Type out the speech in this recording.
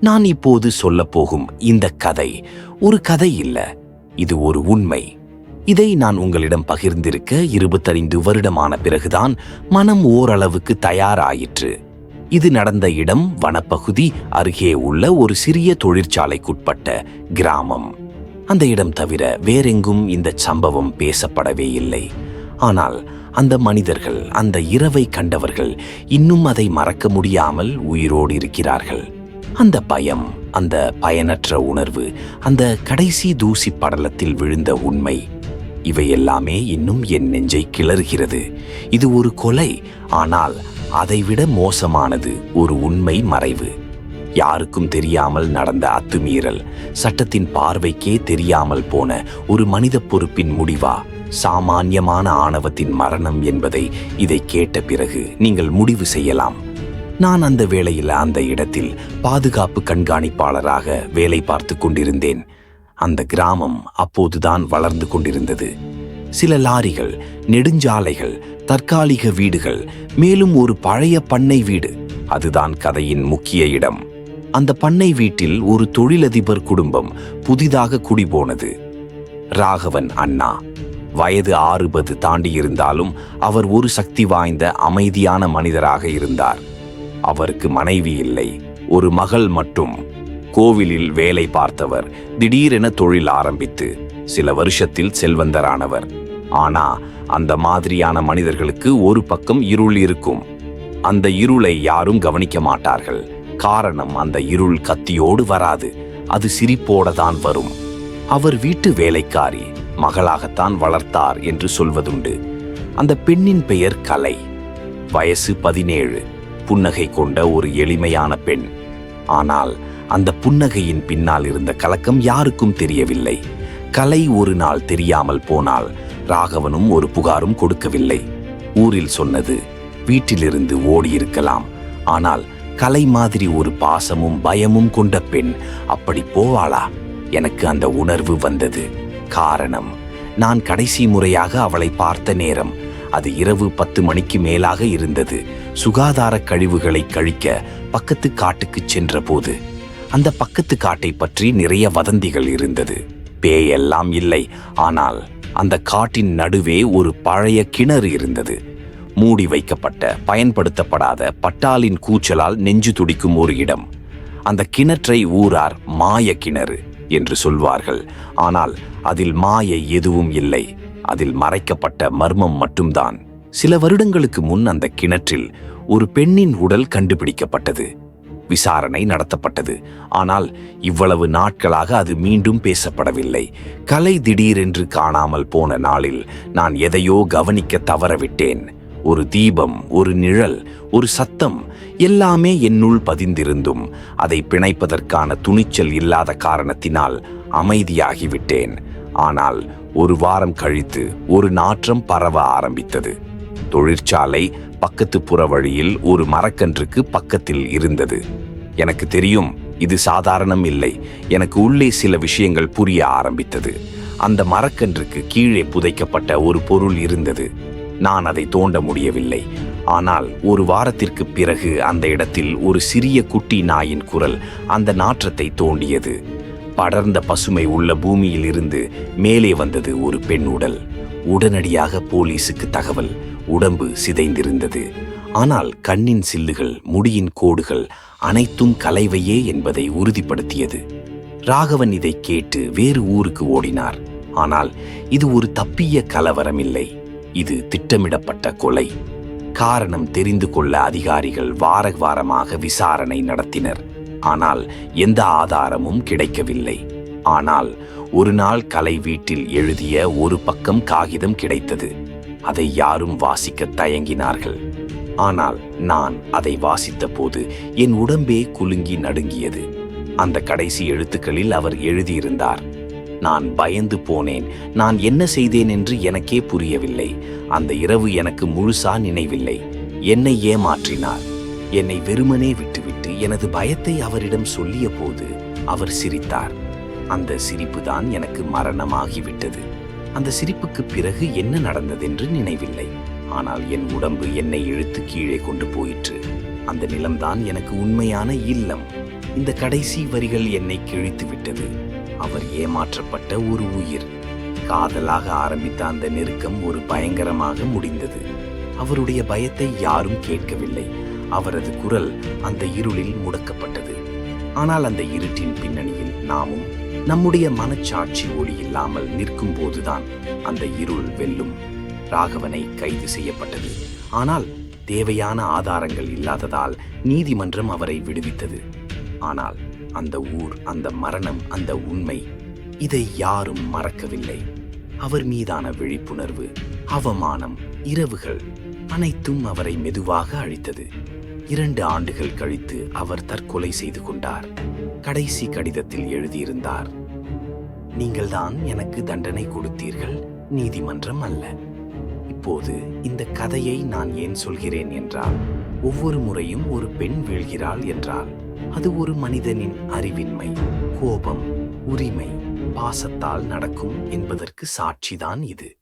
நான் இப்போது சொல்லப் போகும் இந்த கதை ஒரு கதை இல்ல இது ஒரு உண்மை. இதை நான் உங்களிடம் பகிர்ந்திருக்க இருபத்தைந்து வருடமான பிறகுதான் மனம் ஓரளவுக்கு தயாராயிற்று. இது நடந்த இடம் வனப்பகுதி அருகே உள்ள ஒரு சிறிய தொழிற்சாலைக்குட்பட்ட கிராமம். அந்த இடம் தவிர வேறெங்கும் இந்த சம்பவம் பேசப்படவே இல்லை. ஆனால் அந்த மனிதர்கள் அந்த இரவை கண்டவர்கள் இன்னும் அதை மறக்க முடியாமல் உயிரோடு இருக்கிறார்கள். அந்த பயம் அந்த பயனற்ற உணர்வு அந்த கடைசி தூசி படலத்தில் விழுந்த உண்மை இவை எல்லாமே இன்னும் என் நெஞ்சை கிளறுகிறது. இது ஒரு கொலை ஆனால் அதைவிட மோசமானது ஒரு உண்மை மறைவு. யாருக்கும் தெரியாமல் நடந்த அத்துமீறல் சட்டத்தின் பார்வைக்கே தெரியாமல் போன ஒரு மனித பொறுப்பின் முடிவா? சாமானியமான ஆணவத்தின் மரணம் என்பதை இதை கேட்ட பிறகு நீங்கள் முடிவு செய்யலாம். நான் அந்த வேளையில் அந்த இடத்தில் பாதுகாப்பு கண்காணிப்பாளராக வேலை பார்த்து கொண்டிருந்தேன். அந்த கிராமம் அப்போதுதான் வளர்ந்து கொண்டிருந்தது. சில லாரிகள் நெடுஞ்சாலைகள் தற்காலிக வீடுகள் மேலும் ஒரு பழைய பண்ணை வீடு. அதுதான் கதையின் முக்கிய இடம். அந்த பண்ணை வீட்டில் ஒரு தொழிலதிபர் குடும்பம் புதிதாக குடிபோனது. ராகவன் அண்ணா. வயது ஆறுபது தாண்டி இருந்தாலும் அவர் ஒரு சக்தி வாய்ந்த அமைதியான மனிதராக இருந்தார். அவருக்கு மனைவி இல்லை. ஒரு மகள் மட்டும். கோவிலில் வேலை பார்த்தவர் திடீரென தொழில் ஆரம்பித்து சில வருஷத்தில் செல்வந்தரானவர். ஆனா அந்த மாதிரியான மனிதர்களுக்கு ஒரு பக்கம் இருள் இருக்கும். அந்த இருளை யாரும் கவனிக்க மாட்டார்கள். காரணம் அந்த இருள் கத்தியோடு வராது. அது சிரிப்போட தான் வரும். அவர் வீட்டு வேலைக்காரி மகளாகத்தான் வளர்த்தார் என்று சொல்வதுண்டு. அந்த பெண்ணின் பெயர் கலை. வயசு பதினேழு. புன்னகை கொண்ட ஒரு எளிமையான பெண். ஆனால் அந்த புன்னகையின் பின்னால் இருந்த கலக்கம் யாருக்கும் தெரியவில்லை. கலை ஒரு நாள் தெரியாமல் போனால் ராகவனும் ஒரு புகாரும் கொடுக்கவில்லை. ஊரில் சொன்னது வீட்டிலிருந்து ஓடியிருக்கலாம். ஆனால் கலை மாதிரி ஒரு பாசமும் பயமும் கொண்ட பெண் அப்படி போவாளா? எனக்கு அந்த உணர்வு வந்தது. காரணம் நான் கடைசி முறையாக அவளை பார்த்த நேரம். அது இரவு பத்து மணிக்கு மேலாக இருந்தது. சுகாதார கழிவுகளை கழிக்க பக்கத்து காட்டுக்கு சென்றபோது அந்த பக்கத்து காட்டை பற்றி நிறைய வதந்திகள் இருந்தது. பேயெல்லாம் இல்லை ஆனால் அந்த காட்டின் நடுவே ஒரு பழைய கிணறு இருந்தது. மூடி வைக்கப்பட்ட பயன்படுத்தப்படாத பட்டாலின் கூச்சலால் நெஞ்சு துடிக்கும் ஒரு இடம். அந்த கிணற்றை ஊரார் மாய கிணறு என்று சொல்வார்கள். ஆனால் அதில் மாயை எதுவும் இல்லை. அதில் மறைக்கப்பட்ட மர்மம் மட்டும்தான். சில வருடங்களுக்கு முன் அந்த கிணற்றில் ஒரு பெண்ணின் உடல் கண்டுபிடிக்கப்பட்டது. விசாரணை நடத்தப்பட்டது. ஆனால் இவ்வளவு நாட்களாக அது மீண்டும் பேசப்படவில்லை. கலை திடீரென்று காணாமல் போன நாளில் நான் எதையோ கவனிக்க தவறவிட்டேன். ஒரு தீபம் ஒரு நிழல் ஒரு சத்தம் எல்லாமே என்னுள் பதிந்திருந்தும் அதை பிணைப்பதற்கான துணிச்சல் இல்லாத காரணத்தினால் அமைதியாகிவிட்டேன். ஆனால் ஒரு வாரம் கழித்து ஒரு நாற்றம் பரவ ஆரம்பித்தது. தொழிற்சாலை பக்கத்து புற வழியில் ஒரு மரக்கன்றுக்கு பக்கத்தில் இருந்தது. எனக்கு தெரியும் இது சாதாரணம் இல்லை. எனக்கு உள்ளே சில விஷயங்கள் புரிய ஆரம்பித்தது. அந்த மரக்கன்றுக்கு கீழே புதைக்கப்பட்ட ஒரு பொருள் இருந்தது. நான் அதை தோண்ட முடியவில்லை. ஆனால் ஒரு வாரத்திற்கு பிறகு அந்த இடத்தில் ஒரு சிறிய குட்டி நாயின் குரல் அந்த நாற்றத்தை தோண்டியது. படர்ந்த பசுமை உள்ள பூமியில் இருந்து மேலே வந்தது ஒரு பெண் உடல். உடனடியாக போலீசுக்கு தகவல். உடம்பு சிதைந்திருந்தது. ஆனால் கண்ணின் சில்லுகள் முடியின் கோடுகள் அனைத்தும் கலைவையே என்பதை உறுதிப்படுத்தியது. ராகவன் இதை கேட்டு வேறு ஊருக்கு ஓடினார். ஆனால் இது ஒரு தப்பிய கலவரம் இல்லை இது திட்டமிடப்பட்ட கொலை. காரணம் தெரிந்து கொள்ள அதிகாரிகள் வார வாரமாக விசாரணை நடத்தினர். ஆனால் எந்த ஆதாரமும் கிடைக்கவில்லை. ஆனால் ஒரு நாள் கலை வீட்டில் எழுதிய ஒரு பக்கம் காகிதம் கிடைத்தது. அதை யாரும் வாசிக்க தயங்கினார்கள். ஆனால் நான் அதை வாசித்த போது என் உடம்பே குலுங்கி நடுங்கியது. அந்த கடைசி எழுத்துக்களில் அவர் எழுதியிருந்தார் நான் பயந்து போனேன். நான் என்ன செய்தேன் என்று எனக்கே புரியவில்லை. அந்த இரவு எனக்கு முழுசா நினைவில்லை. என்னை ஏமாற்றினார். என்னை வெறுமனே விட்டு எனது பயத்தை அவரிடம் சொல்லிய போது அவர் சிரித்தார். அந்த சிரிப்பு தான் எனக்கு மரணமாகிவிட்டது. அந்த சிரிப்புக்கு பிறகு என்ன நடந்ததென்று நினைவில்லை. ஆனால் என் உடம்பு என்னை இழுத்து கீழே கொண்டு போயிற்று. அந்த நிலம்தான் எனக்கு உண்மையான இல்லம். இந்த கடைசி வரிகள் என்னை கிழித்து விட்டது அவர் ஏமாற்றப்பட்ட ஒரு உயிர். காதலாக ஆரம்பித்த அந்த நெருக்கம் ஒரு பயங்கரமாக முடிந்தது. அவருடைய பயத்தை யாரும் கேட்கவில்லை. அவரது குரல் அந்த இருளில் முடக்கப்பட்டது. ஆனால் அந்த இருட்டின் பின்னணியில் நாமும் நம்முடைய மனச்சாட்சி ஒளி இல்லாமல் நிற்கும் போதுதான் அந்த இருள் வெல்லும். ராகவனை கைது செய்யப்பட்டது. ஆனால் தேவையான ஆதாரங்கள் இல்லாததால் நீதிமன்றம் அவரை விடுவித்தது. ஆனால் அந்த ஊர் அந்த மரணம் அந்த உண்மை இதை யாரும் மறக்கவில்லை. அவர் மீதான விழிப்புணர்வு அவமானம் இரவுகள் அனைத்தும் அவரை மெதுவாக அழித்தது. இரண்டு ஆண்டுகள் கழித்து அவர் தற்கொலை செய்து கொண்டார். கடைசி கடிதத்தில் எழுதியிருந்தார் நீங்கள்தான் எனக்கு தண்டனை கொடுத்தீர்கள் நீதிமன்றம் அல்ல. இப்போது இந்த கதையை நான் ஏன் சொல்கிறேன் என்றால் ஒவ்வொரு முறையும் ஒரு பெண் வீழ்கிறாள் என்றால் அது ஒரு மனிதனின் அறிவின்மை கோபம் உரிமை பாசத்தால் நடக்கும் என்பதற்கு சாட்சிதான் இது.